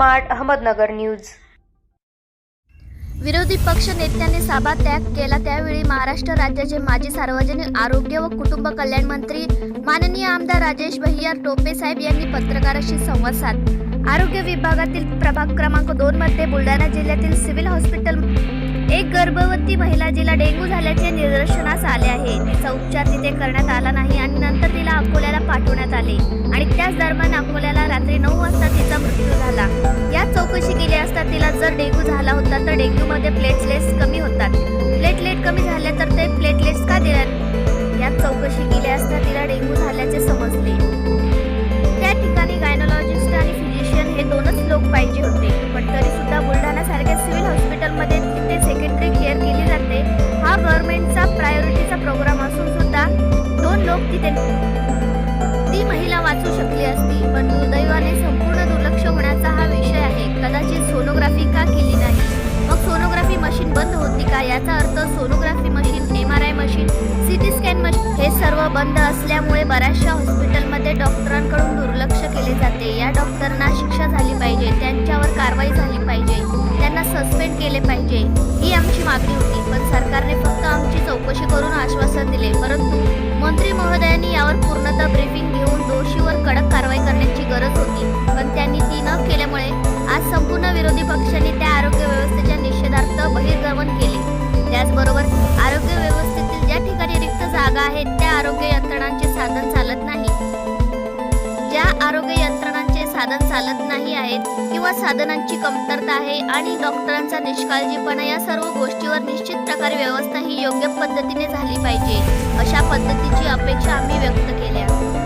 Smart Ahmednagar news. विरोधी पक्ष नेत्यांनी सभात्याग केला. त्यावेळी महाराष्ट्र राज्याचे माजी सार्वजनिक आरोग्य व कुटुंब कल्याण मंत्री माननीय आमदार राजेश भैया टोपे साहेब यांनी पत्रकाराशी संवाद साध आरोग्य विभागातील प्रभाग क्रमांक दोन मध्ये बुलढाणा जिल्ह्यातील सिव्हिल हॉस्पिटल एक गर्भवती महिला जिला डेंग्यू झाल्याचे निदर्शनास आले आहे. तिचा उपचार तिथे करण्यात आला नाही आणि नंतर तिला अकोल्याला पाठवण्यात आले आणि त्याच दरम्यान अकोल्याला रात्री नऊ वाजता तिचा मृत्यू झाला. केली जर डेंग्यू झाला होता तर डेंग्यूमध्ये प्लेटलेट्स कमी होतात. प्लेटलेट कमी झाले तर ते प्लेटलेट्स का दिल्यात यात चौकशी केली असता तिला डेंग्यू झाल्याचे समजले. त्या ठिकाणी गायनॉलॉजिस्ट आणि फिजिशियन हे दोनच लोक पाहिजे होते. पण तरी सुद्धा बुलढाणा सिव्हिल हॉस्पिटलमध्ये तिथे सेकंडरी केअर केली जाते. हा गव्हर्नमेंटचा प्रायोरिटीचा प्रोग्राम असून सुद्धा दोन लोक तिथे सोनोग्राफी का केली नाही? मग सोनोग्राफी मशीन बंद होती का? याचा अर्थ sonography machine M R I machine CT scan machine हे सर्व बंद असल्यामुळे बऱ्याचशा हॉस्पिटलमध्ये डॉक्टरांकडून दुर्लक्ष केले जाते. या डॉक्टरांना शिक्षा झाली पाहिजे. त्यांच्यावर कारवाई झाली पाहिजे. त्यांना सस्पेंड केले पाहिजे. ही आमची मागणी होती. पण सरकारने फक्त आमची चौकशी करून आश्वासन दिले. परंतु मंत्री महोदयांनी यावर पूर्णतः ब्रिफिंग पक्षांनी त्या आरोग्य व्यवस्थेच्या निषेधार्थ बहिर्गमन केले. त्याचबरोबर आरोग्य व्यवस्थेतील ज्या ठिकाणी रिक्त जागा आहेत त्या आरोग्य यंत्रणांचे साधन चालत नाही. ज्या आरोग्य यंत्रणांचे साधन चालत नाही आहेत किंवा साधनांची कमतरता आहे आणि डॉक्टरांचा निष्काळजीपणा या सर्व गोष्टीवर निश्चित प्रकारे व्यवस्था ही योग्य पद्धतीने झाली पाहिजे अशा पद्धतीची अपेक्षा आम्ही व्यक्त केल्या.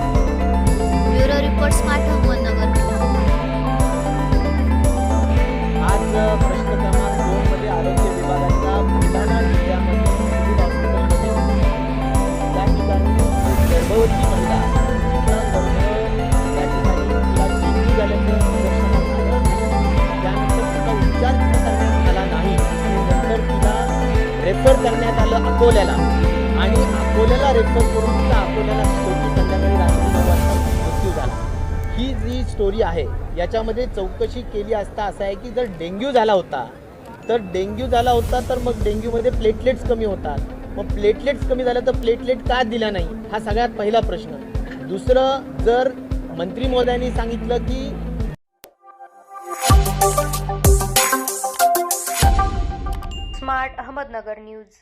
करण्यात आलं अकोल्याला. आणि अकोल्याला रेफर करून तिला अकोल्याला शेवटी संध्याकाळी रात्री नऊ वाजता मृत्यू झाला. ही जी स्टोरी आहे याच्यामध्ये चौकशी केली असता असं आहे की जर डेंग्यू झाला होता तर डेंग्यू झाला होता तर मग डेंग्यूमध्ये प्लेटलेट्स कमी होतात. मग प्लेटलेट्स कमी झाल्या तर प्लेटलेट का दिला नाही? हा सगळ्यात पहिला प्रश्न. दुसरं जर मंत्री महोदयांनी सांगितलं की स्मार्ट अहमदनगर न्यूज.